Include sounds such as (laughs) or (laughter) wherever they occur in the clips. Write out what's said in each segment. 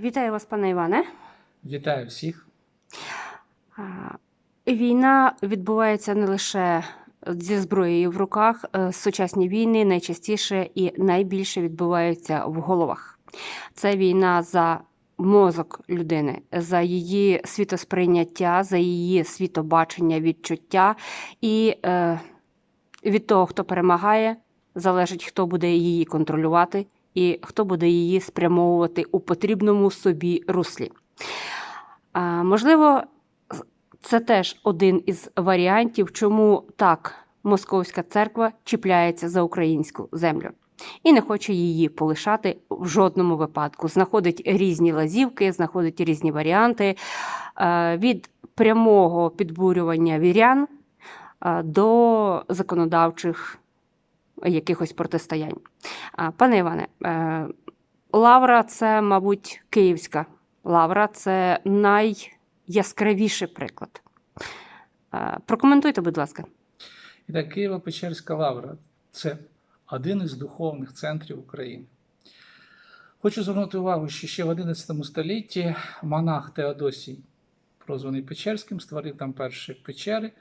Вітаю вас, пане Іване. Вітаю всіх. Війна відбувається не лише зі зброєю в руках. Е, Сучасні війни найчастіше і найбільше відбуваються в головах. Це війна за мозок людини, за її світосприйняття, за її світобачення, відчуття. І е, від того, хто перемагає, залежить, хто буде її контролювати і хто буде її спрямовувати у потрібному собі руслі. Можливо, це теж один із варіантів, чому так московська церква чіпляється за українську землю і не хоче її полишати в жодному випадку. Знаходить різні лазівки, знаходить різні варіанти е, від прямого підбурювання вірян е, до законодавчих якихось протистоянь. Пане Іване, е, Лавра це, мабуть, київська лавра це найяскравіший приклад. Е, Прокоментуйте, будь ласка. І так, Києво-Печерська лавра це один із духовних центрів України. Хочу звернути увагу, що ще в XI столітті монах Теодосій, прозваний Печерським, створив там перші печери,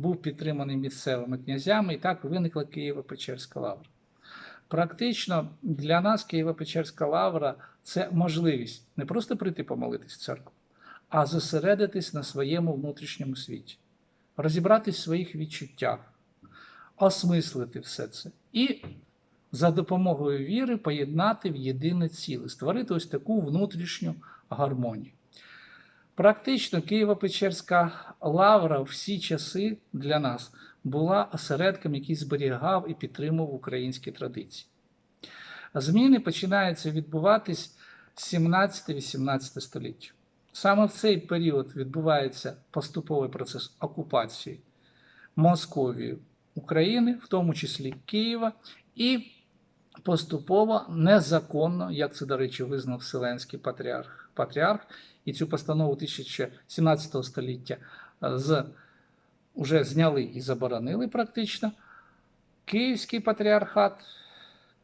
був підтриманий місцевими князями, і так виникла Києво-Печерська лавра. Практично для нас Києво-Печерська лавра це можливість не просто прийти помолитись в церкву, а зосередитись на своєму внутрішньому світі, розібратись в своїх відчуттях, осмислити все це і за допомогою віри поєднати в єдине ціле, створити ось таку внутрішню гармонію. Практично Києво-Печерська лавра всі часи для нас була осередком, який зберігав і підтримував українські традиції. Зміни починаються відбуватись з 17-18 століття. Саме в цей період відбувається поступовий процес окупації Московії України, в тому числі Києва, і поступово незаконно, як це, до речі, визнав Вселенський патріарх, патріарх і цю постанову 1700 століття е, з, вже зняли і заборонили практично. Київський патріархат,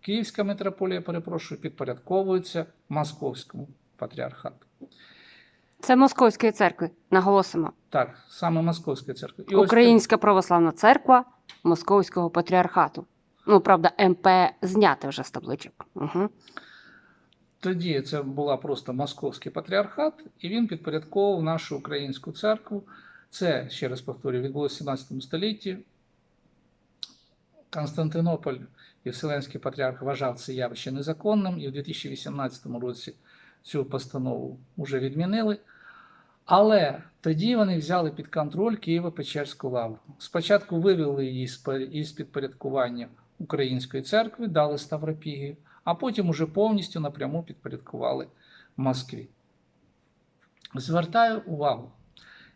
Київська митрополія, перепрошую, підпорядковується Московському патріархату. Це Московської церкви, наголосимо. Так, саме Московська церква. І ось Українська православна церква Московського патріархату. Ну, правда, МП зняти вже з табличок. Угу. Тоді це була просто московський патріархат, і він підпорядковував нашу українську церкву. Це, ще раз повторюю, відбулося в 17 столітті. Константинополь і Вселенський патріарх вважав це явище незаконним, і в 2018 році цю постанову вже відмінили. Але тоді вони взяли під контроль Києво-Печерську лавру. Спочатку вивели її з підпорядкування Української церкви, дали Ставропігію, а потім уже повністю напряму підпорядкували Москві. Звертаю увагу,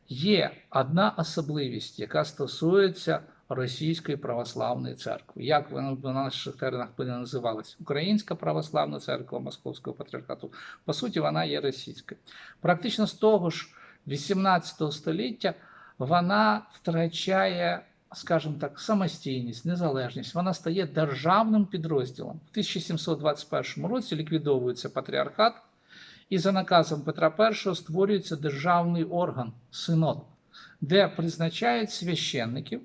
є одна особливість, яка стосується Російської православної церкви. Як вона на наших теренах буде називалась? Українська православна церква Московського патріархату. По суті, вона є російською. Практично з того ж 18 століття вона втрачає, скажімо так, самостійність, незалежність. Вона стає державним підрозділом. В 1721 році ліквідовується патріархат, і за наказом Петра І створюється державний орган синод, де призначають священників.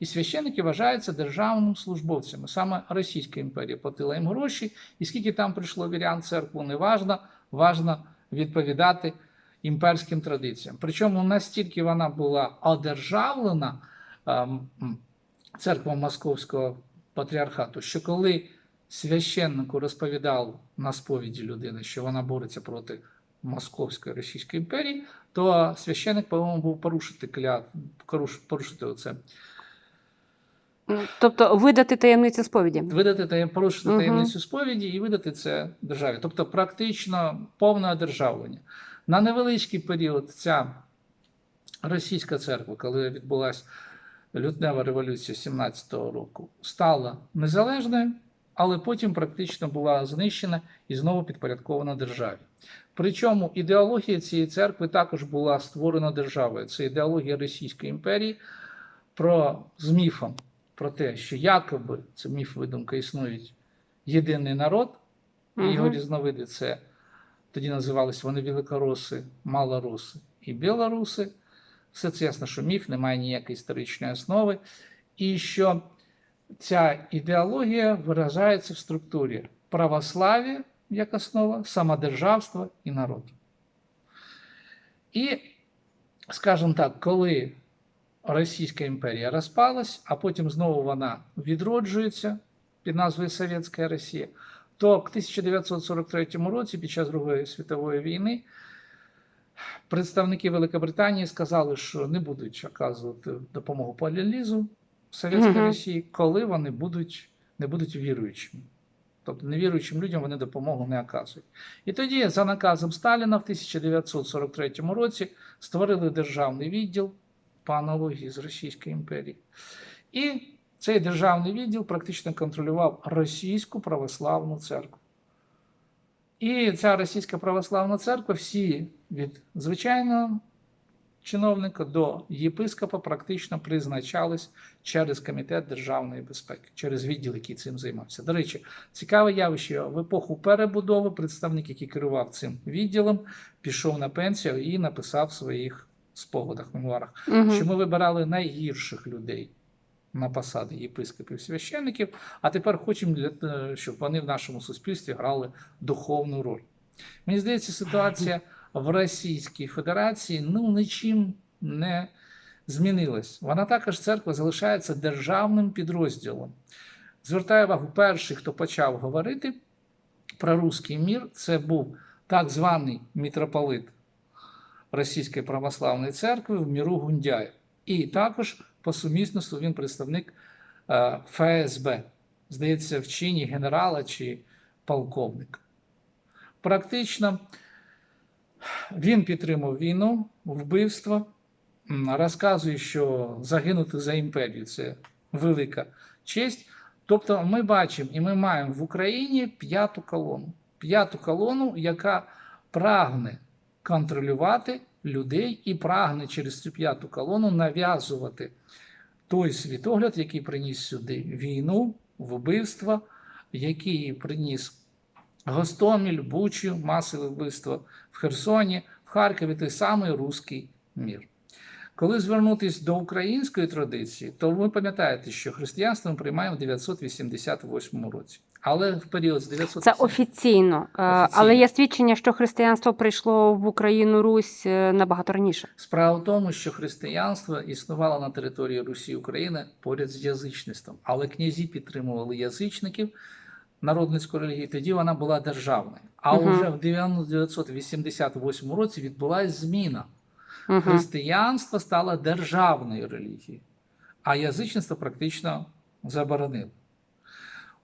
І священники вважаються державними службовцями. Саме Російська імперія платила їм гроші, і скільки там прийшло вірян церкву, не важно, важно відповідати імперським традиціям. Причому настільки вона була одержавлена церква Московського патріархату, що коли священнику розповідав на сповіді людини, що вона бореться проти Московської Російської імперії, то священник повинен був порушити клят, порушити оце Тобто видати таємницю сповіді. видати та порушити Мгм. таємницю сповіді і видати це державі. Тобто практично повне одержавлення. На невеличкий період ця російська церква, коли відбулася лютнева революція 17-го року, стала незалежною, але потім практично була знищена і знову підпорядкована державі. Причому ідеологія цієї церкви також була створена державою. Це ідеологія Російської імперії про з міфом про те, що якоби це міф видумка існують єдиний народ, і його різновиди це тоді називалися вони великороси, малороси і білоруси. Все це ясно, що міф, немає ніякої історичної основи, і що ця ідеологія виражається в структурі православ'я як основа, самодержавства і народу. І, скажімо так, коли Російська імперія розпалась, а потім знову вона відроджується під назвою Совєтська Росія, то в 1943 році, під час Другої світової війни, представники Великобританії сказали, що не будуть оказувати допомогу по лізу Совєтській Мгм. Росії, коли вони будуть, не будуть віруючими. Тобто невіруючим людям вони допомогу не оказують. І тоді, за наказом Сталіна, в 1943 році створили державний відділ по аналогії з Російською імперією. І цей державний відділ практично контролював Російську православну церкву. І ця Російська православна церква, всі від звичайного чиновника до єпископа практично призначались через Комітет державної безпеки, через відділ, який цим займався. До речі, цікаве явище в епоху перебудови представник, який керував цим відділом, пішов на пенсію і написав в своїх спогадах, мемуарах, Мгм. що ми вибирали найгірших людей на посади єпископів священників, а тепер хочемо, е, щоб вони в нашому суспільстві грали духовну роль. Мені здається, ситуація в Російській Федерації ну нічим не змінилась. Вона також церква залишається державним підрозділом. Звертаю увагу, перший, хто почав говорити про руський мір, це був так званий митрополит Російської православної церкви в міру Гундяєв. І також по сумісництву він представник е, ФСБ, здається, в чині генерала чи полковника. Практично він підтримав війну, вбивство, розказує, що загинути за імперію це велика честь. Тобто ми бачимо і ми маємо в Україні п'яту колону. П'яту колону, яка прагне контролювати людей і прагне через цю п'яту колону нав'язувати той світогляд, який приніс сюди війну, вбивства, який приніс Гостоміль, Бучу, масове вбивство в Херсоні, в Харкові той самий руський мір. Коли звернутися до української традиції, то ви пам'ятаєте, що християнство ми приймаємо в 988 році. Але в період з Це 980... офіційно, Е, але є свідчення, що християнство прийшло в Україну Русь е, набагато раніше. Справа в тому, що християнство існувало на території Русі України поряд з язичництвом, але князі підтримували язичників, народницьку релігію, тоді вона була державною. А Мгм. вже в 988 році відбулася зміна. Угу. Християнство стало державною релігією, а язичництво практично заборонили.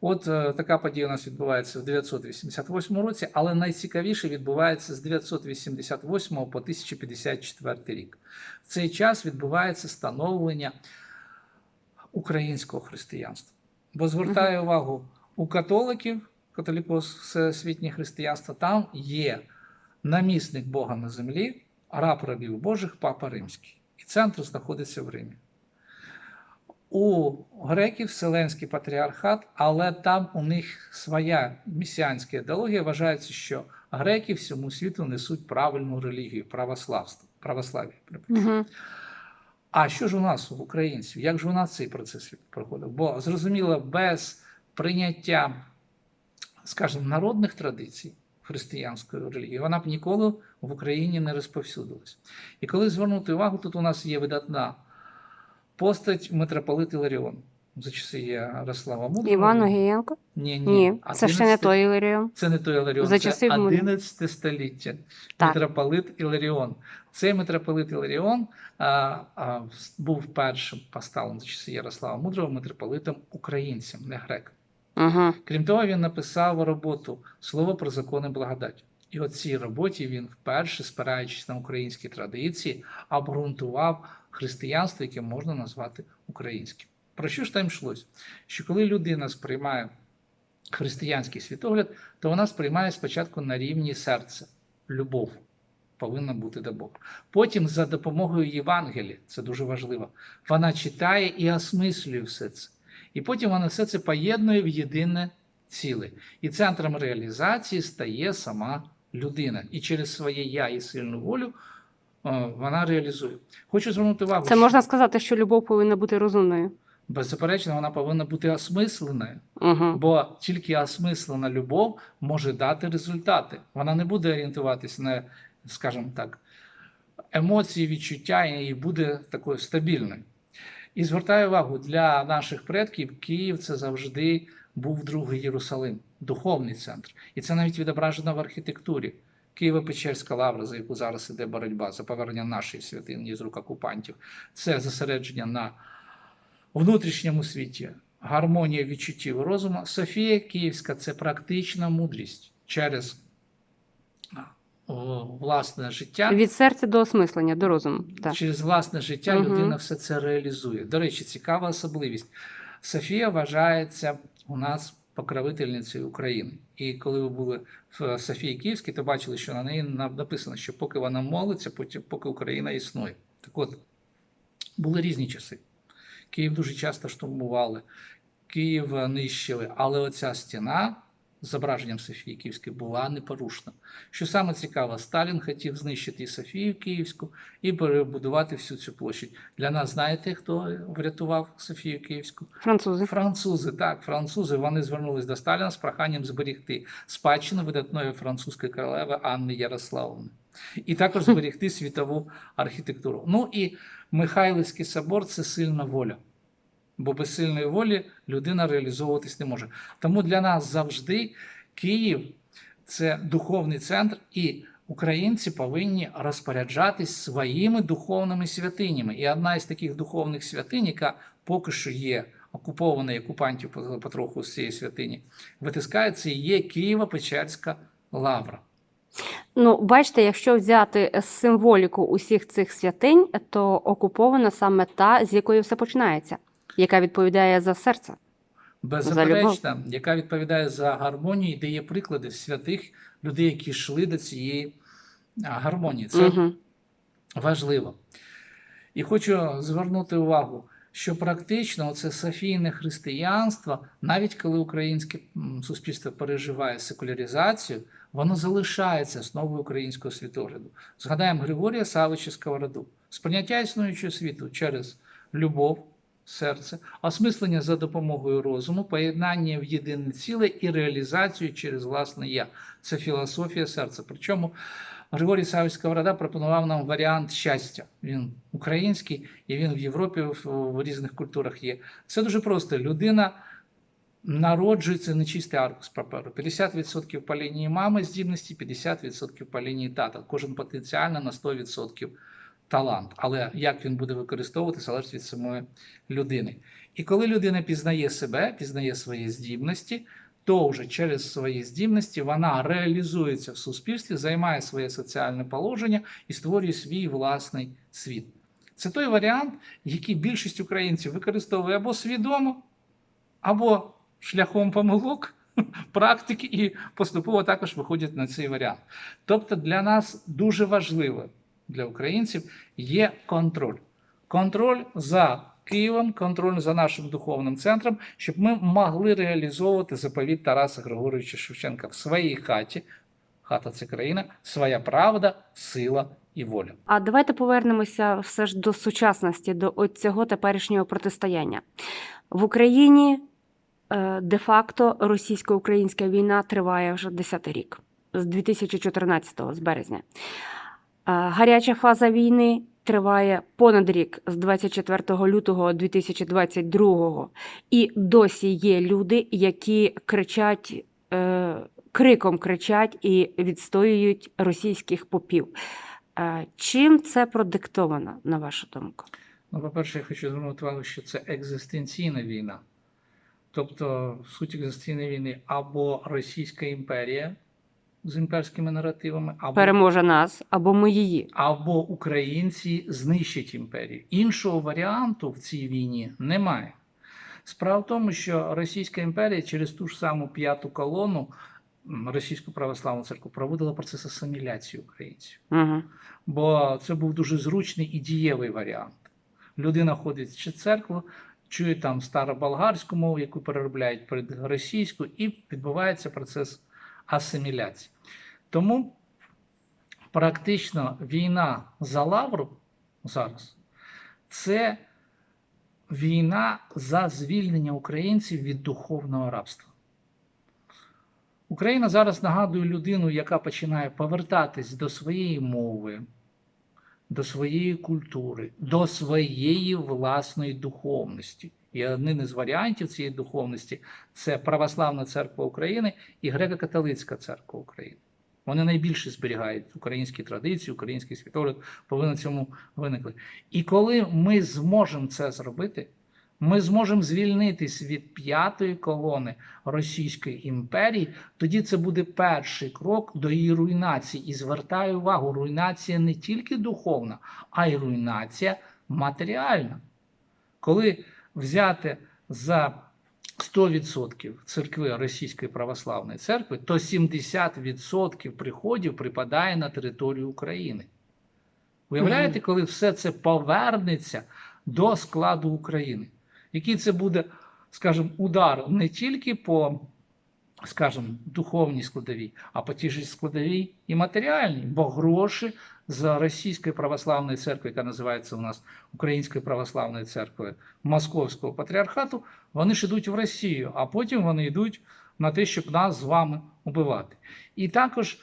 От е, така подія у нас відбувається в 988 році, але найцікавіше відбувається з 988 по 1054 рік. В цей час відбувається становлення українського християнства. Бо звертаю увагу, у католиків, католікос всесвітнє християнство, там є намісник Бога на землі, раб рабів Божих, папа Римський. І центр знаходиться в Римі. У греків Вселенський патріархат, але там у них своя місіанська ідеологія. Вважається, що греки всьому світу несуть правильну релігію, православство, православ'я. Угу. А що ж у нас у українців? Як ж у нас цей процес проходив? Бо зрозуміло, без прийняття, скажімо, народних традицій християнської релігії, вона б ніколи в Україні не розповсюдилась. І коли звернути увагу, тут у нас є видатна постать митрополит Іларіон. За часи Ярослава Мудрого. Іван Огієнко? Ні, ні. Ні, це ще не той Іларіон. це не той Іларіон, За це 11 століття. Так. Митрополит Іларіон. Цей митрополит Іларіон а, а, був першим поставлений за часи Ярослава Мудрого митрополитом українцем, не греком. Угу. Крім того, він написав роботу Слово про закони благодать. І от цій роботі він вперше, спираючись на українські традиції, обґрунтував християнство, яке можна назвати українським. Про що ж там йшлось? Що коли людина сприймає християнський світогляд, то вона сприймає спочатку на рівні серця. Любов повинна бути до Бога. Потім за допомогою Євангелія, це дуже важливо, вона читає і осмислює все це. І потім вона все це поєднує в єдине ціле. І центром реалізації стає сама людина, і через своє я і сильну волю е, вона реалізує. Хочу звернути увагу, Це можна сказати, що любов повинна бути розумною. беззаперечно вона повинна бути осмисленою. Угу. Бо тільки осмислена любов може дати результати. Вона не буде орієнтуватися на, скажімо так, емоції, відчуття і буде такою стабільною. І звертаю увагу, для наших предків Київ це завжди був другий Єрусалим, духовний центр. І це навіть відображено в архітектурі. Києво-Печерська лавра, за яку зараз іде боротьба, за повернення нашої святині з рук окупантів, це зосередження на внутрішньому світі, гармонія відчуттів розуму. Софія Київська це практична мудрість через власне життя. Від серця до осмислення, до розуму. Так. Через власне життя Мгм. людина все це реалізує. До речі, цікава особливість. Софія вважається у нас покровительницею України. І коли ви були в Софії Київській, то бачили, що на неї на- написано, що поки вона молиться, поки Україна існує. Так от, були різні часи. Київ дуже часто штурмували, Київ нищили, але оця стіна зображенням Софії Київської була непорушна. Що саме цікаво, Сталін хотів знищити і Софію Київську і перебудувати всю цю площадь. Для нас знаєте, хто врятував Софію Київську? Французи. Французи, так, французи. Вони звернулись до Сталіна з проханням зберегти спадщину видатної французької королеви Анни Ярославовни. І також (laughs) зберегти світову архітектуру. Ну і Михайлівський собор це сильна воля. Бо без сильної волі людина реалізовуватись не може. Тому для нас завжди Київ це духовний центр, і українці повинні розпоряджатись своїми духовними святинями. І одна із таких духовних святинь, яка поки що є окупована і окупантів потроху з цієї святині, витискається є Києво-Печерська лавра. Ну, бачите, якщо взяти символіку усіх цих святинь, то окупована саме та, з якої все починається, яка відповідає за серце. Беззаперечна, яка відповідає за гармонію, і дає приклади святих людей, які йшли до цієї гармонії. Це Угу. важливо. І хочу звернути увагу, що практично це софійне християнство, навіть коли українське суспільство переживає секуляризацію, воно залишається основою українського світогляду. Згадаємо Григорія Савича Сковороду. Сприйняття існуючого світу через любов, серце, осмислення за допомогою розуму, поєднання в єдине ціле і реалізацію через власне я. Це філософія серця. Причому Григорій Савич Сковорода пропонував нам варіант щастя. Він український і він в Європі в, різних культурах є. Це дуже просто. Людина народжується нечистий аркус паперу. 50% по лінії мами здібності, 50% по лінії тата. Кожен потенціально на 100% талант. Але як він буде використовувати, залежить від самої людини. І коли людина пізнає себе, пізнає свої здібності, то вже через свої здібності вона реалізується в суспільстві, займає своє соціальне положення і створює свій власний світ. Це той варіант, який більшість українців використовує або свідомо, або шляхом помилок, (laughs) практики, і поступово також виходять на цей варіант. Тобто для нас дуже важливо для українців є контроль. Контроль за Києвом, контроль за нашим духовним центром, щоб ми могли реалізовувати заповіт Тараса Григоровича Шевченка в своїй хаті. Хата це країна, своя правда, сила і воля. А давайте повернемося все ж до сучасності, до цього теперішнього протистояння. В Україні е, де-факто російсько-українська війна триває вже 10 рік, з 2014-го, з березня. Е, Гаряча фаза війни триває понад рік з 24 лютого 2022 І досі є люди, які кричать, е, криком кричать і відстоюють російських попів. Е, Чим це продиктовано, на вашу думку? Ну, по-перше, я хочу звернути увагу, що це екзистенційна війна. Тобто, суть екзистенційної війни або Російська імперія з імперськими наративами, або Переможе нас або ми її. або українці знищать імперію. Іншого варіанту в цій війні немає. Справа в тому, що Російська імперія через ту ж саму п'яту колону Російську православну церкву проводила процес асиміляції українців. Угу. Бо це був дуже зручний і дієвий варіант. Людина ходить в церкву, чує там староболгарську мову, яку переробляють перед російську, і відбувається процес асиміляції. Тому практично війна за лавру зараз це війна за звільнення українців від духовного рабства. Україна зараз нагадує людину, яка починає повертатись до своєї мови, до своєї культури, до своєї власної духовності. І один із варіантів цієї духовності це Православна церква України і Греко-католицька церква України. Вони найбільше зберігають українські традиції, український світогляд повинен цьому виникли. І коли ми зможемо це зробити, ми зможемо звільнитись від п'ятої колони Російської імперії, тоді це буде перший крок до її руйнації. І звертаю увагу, руйнація не тільки духовна, а й руйнація матеріальна. Коли взяти за 100% церкви Російської православної церкви, то 70% приходів припадає на територію України. Уявляєте, коли все це повернеться до складу України? Який це буде, скажімо, удар не тільки по, скажімо, духовній складовій, а по тій ж складовій і матеріальній, бо гроші з Російської православної церкви, яка називається у нас Українською православною церквою Московського патріархату, вони ж йдуть в Росію, а потім вони йдуть на те, щоб нас з вами убивати. І також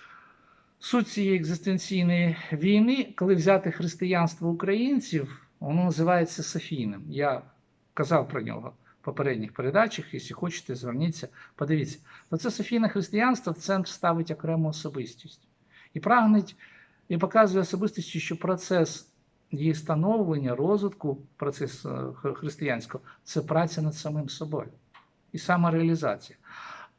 суть цієї екзистенційної війни, коли взяти християнство українців, воно називається Софійним. Я казав про нього в попередніх передачах. Якщо хочете, зверніться, подивіться. То це Софійне християнство в центр ставить окрему особистість і прагнеть і показує особистості, що процес її становлення, розвитку, процес е, християнського це праця над самим собою і самореалізація.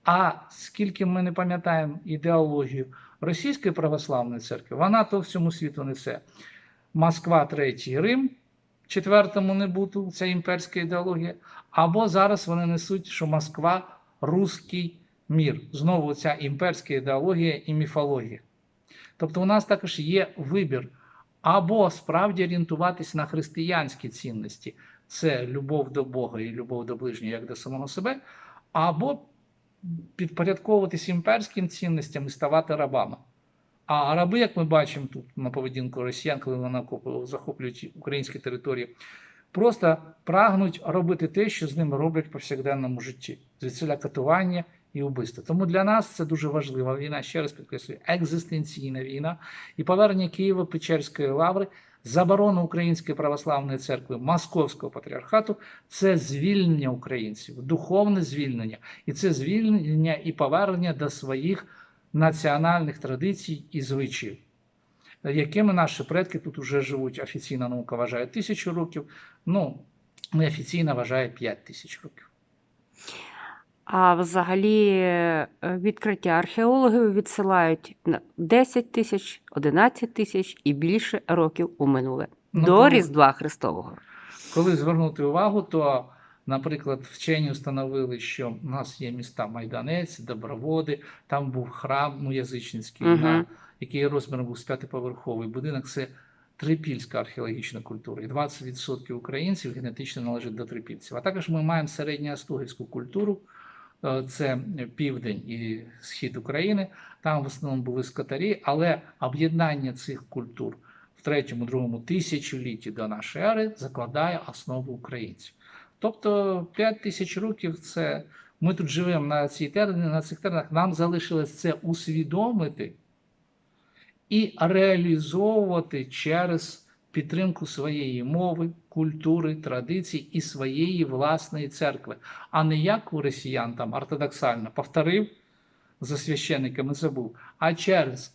А скільки ми не пам'ятаємо ідеологію Російської православної церкви, вона то всьому світу несе. Москва, третій Рим, четвертому не бути, ця імперська ідеологія. Або зараз вони несуть, що Москва руський мір. Знову ця імперська ідеологія і міфологія. Тобто у нас також є вибір. Або справді орієнтуватись на християнські цінності, це любов до Бога і любов до ближнього як до самого себе, або підпорядковуватись імперським цінностям і ставати рабами. А раби, як ми бачимо тут на поведінку росіян, коли вони захоплюють українські території, просто прагнуть робити те, що з ними роблять в повсякденному житті, звідсиля катування і вбивства. Тому для нас це дуже важлива війна, ще раз підкреслюю, екзистенційна війна і повернення Києво-Печерської лаври, заборона Української православної церкви, Московського патріархату це звільнення українців, духовне звільнення, і це звільнення і повернення до своїх національних традицій і звичаїв, якими наші предки тут вже живуть. Офіційна наука вважає тисячу років, ну неофіційна вважає 5 тисяч років. А взагалі е, відкриття археологів відсилають на 10 тисяч, 11 тисяч і більше років у минуле Ну, до коли- Різдва Христового. Коли звернути увагу, то, наприклад, вчені встановили, що в нас є міста Майданець, Доброводи, там був храм ну, язичницький, Мгм. на, який розміром був п'ятиповерховий будинок. Це трипільська археологічна культура. І 20% українців генетично належать до трипільців. А також ми маємо середньоастугівську культуру. Е, Це південь і схід України. Там в основному були скотарі, але об'єднання цих культур в третьому, другому тисячолітті до нашої ери закладає основу українців. Тобто 5 тисяч років це ми тут живемо на цій терені, на цих теренах. Нам залишилось це усвідомити і реалізовувати через підтримку своєї мови, культури, традицій і своєї власної церкви, а не як у росіян там ортодоксально повторив за священниками забув, а через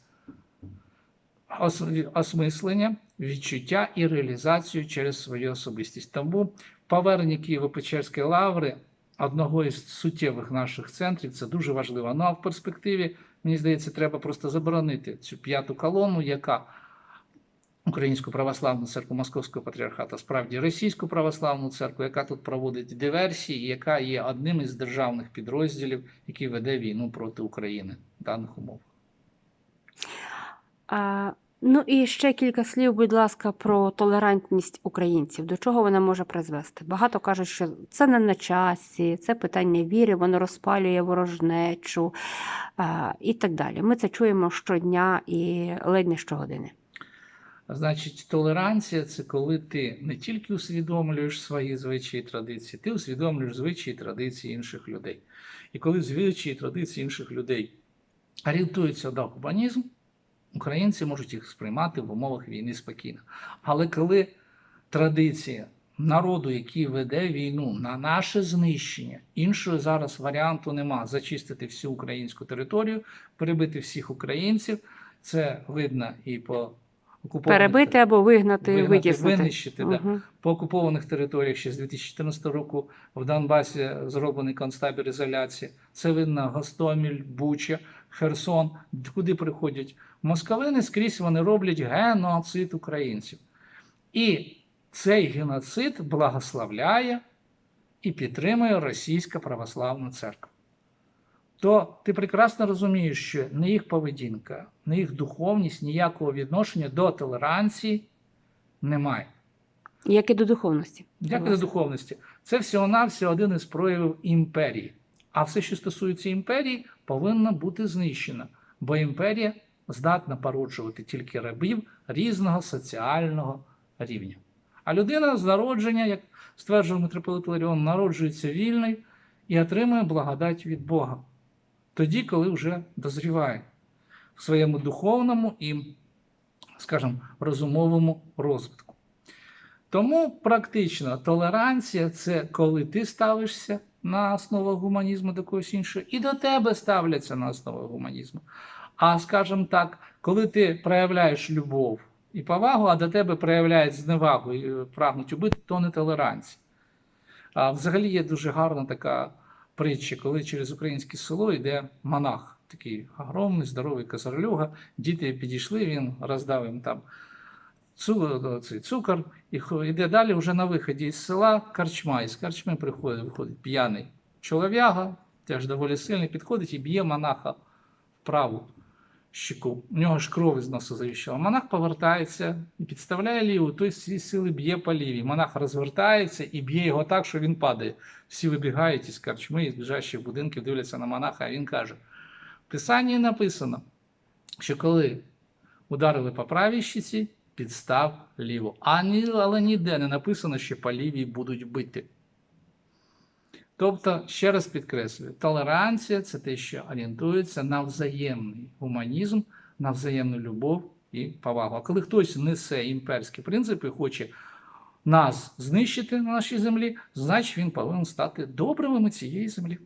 ос- осмислення, відчуття і реалізацію через свою особистість. Тому повернення Києво-Печерської лаври, одного із суттєвих наших центрів, це дуже важливо. Ну а в перспективі, мені здається, треба просто заборонити цю п'яту колону, яка Українську православну церкву Московського патріархату, справді російську православну церкву, яка тут проводить диверсії, яка є одним із державних підрозділів, який веде війну проти України в даних умовах. Ну і ще кілька слів, будь ласка, про толерантність українців. До чого вона може призвести? Багато кажуть, що це не на часі, це питання віри, воно розпалює ворожнечу а, і так далі. Ми це чуємо щодня і ледь не щогодини. Значить, толеранція це коли ти не тільки усвідомлюєш свої звичаї і традиції, ти усвідомлюєш звичаї і традиції інших людей. І коли звичаї і традиції інших людей орієнтуються на гуманізм, українці можуть їх сприймати в умовах війни спокійно. Але коли традиція народу, який веде війну на наше знищення, іншого зараз варіанту нема зачистити всю українську територію, перебити всіх українців, це видно і по Перебити або вигнати, вигнати, витіснити. винищити, да. По окупованих територіях ще з 2014 року в Донбасі зроблений концтабір ізоляції. Це видно Гостоміль, Буча, Херсон, куди приходять москалини, скрізь вони роблять геноцид українців. І цей геноцид благословляє і підтримує Російська православна церква. То ти прекрасно розумієш, що не їх поведінка, не їх духовність ніякого відношення до толеранції немає. Як і до духовності. Як і до духовності. Це всього-навсього один із проявів імперії. А все, що стосується імперії, повинно бути знищено, бо імперія здатна породжувати тільки рабів різного соціального рівня. А людина з народження, як стверджував митрополит Ларіон, народжується вільною і отримує благодать від Бога. Тоді, коли вже дозріває в своєму духовному і, скажімо, розумовому розвитку. Тому практично толеранція це коли ти ставишся на основах гуманізму до когось іншого, і до тебе ставляться на основах гуманізму. А скажімо так, коли ти проявляєш любов і повагу, а до тебе проявляють зневагу і прагнуть убити, то не толеранція. А взагалі є дуже гарна така притча, коли через українське село йде монах, такий огромний, здоровий козарлюга. Діти підійшли, він роздав їм там цей цукор, і йде далі вже на виході із села карчма. Із карчми приходить, виходить п'яний чолов'яга, теж доволі сильний, підходить і б'є монаха в праву щеку. У нього ж кров із носу завіщала. Монах повертається і підставляє ліву, той цієї сили б'є по лівій. Монах розвертається і б'є його так, що він падає. Всі вибігають із карчми, із ближайших будинків, дивляться на монаха, а він каже: в Писанні написано, що коли ударили по правій щиці, підстав ліву. А ні, але ніде не написано, що по лівій будуть бити. Тобто, ще раз підкреслюю, толеранція це те, що орієнтується на взаємний гуманізм, на взаємну любов і повагу. А коли хтось несе імперські принципи, хоче нас знищити на нашій землі, значить він повинен стати добривими цієї землі.